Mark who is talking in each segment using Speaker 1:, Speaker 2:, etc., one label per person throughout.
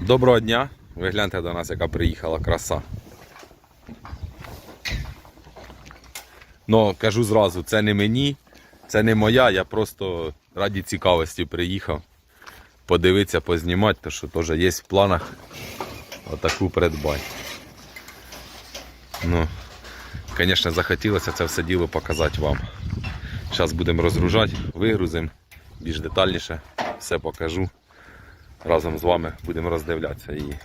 Speaker 1: Доброго дня! Ви гляньте до нас, яка приїхала краса. Ну, кажу зразу, це не мені, це не моя, я просто раді цікавості приїхав. Подивитися, познімати, то що теж є в планах отаку придбати. Ну, звісно, захотілося це все діло показати вам. Зараз будемо розгружати, вигрузимо, більш детальніше все покажу. Разом з вами будемо роздивлятися її.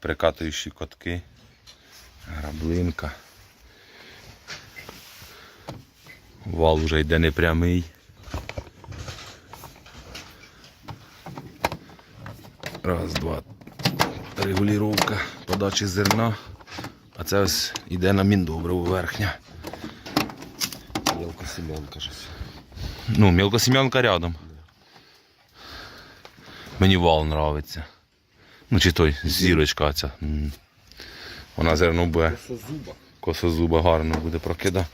Speaker 1: Прикатуючі котки, граблинка. Вал уже йде непрямий. Раз, два, регулювання подачі зерна. А це ось йде на міндобриво верхня.
Speaker 2: Мелкосем'янка щось.
Speaker 1: Ну, мілкосім'янка рядом. Мені вал нравиться. Ну, чи той зірочка ця. Вона зерно буде
Speaker 2: Це зуба.
Speaker 1: косозуба гарно буде прокидати.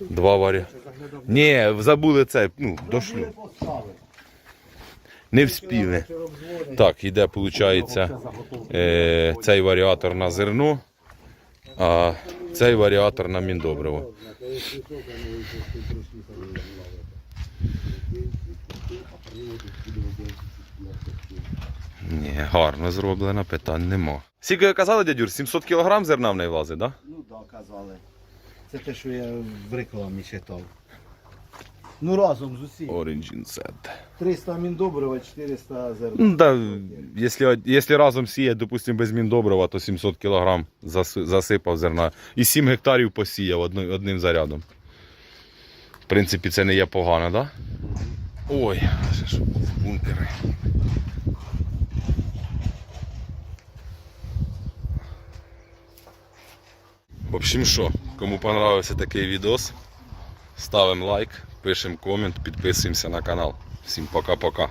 Speaker 1: Два варі. Ні, забули це, ну, дошлю. Не вспіли. Так, йде, виходить, е, цей варіатор на зерно, а цей варіатор на міндобриво. Ні, гарно зроблено, питань нема. Скільки ви казали, дядюр, 700 кг зерна в неї влазить, так? Да?
Speaker 2: Ну так, да, казали. Це те, що я в рекламі читав. Ну разом з усім.
Speaker 1: Orange Inset.
Speaker 2: 300 міндобрива, 400 зерна.
Speaker 1: Ну, да, якщо, якщо разом сіє, допустимо, без міндобрива, то 700 кг засипав зерна. І 7 гектарів посіяв одним, одним зарядом. В принципі, це не є погано, так? Да? Ой, це ж бункери. В общем, що, кому понравився такий відос, ставимо лайк, пишемо комент, підписуємося на канал. Всім пока-пока.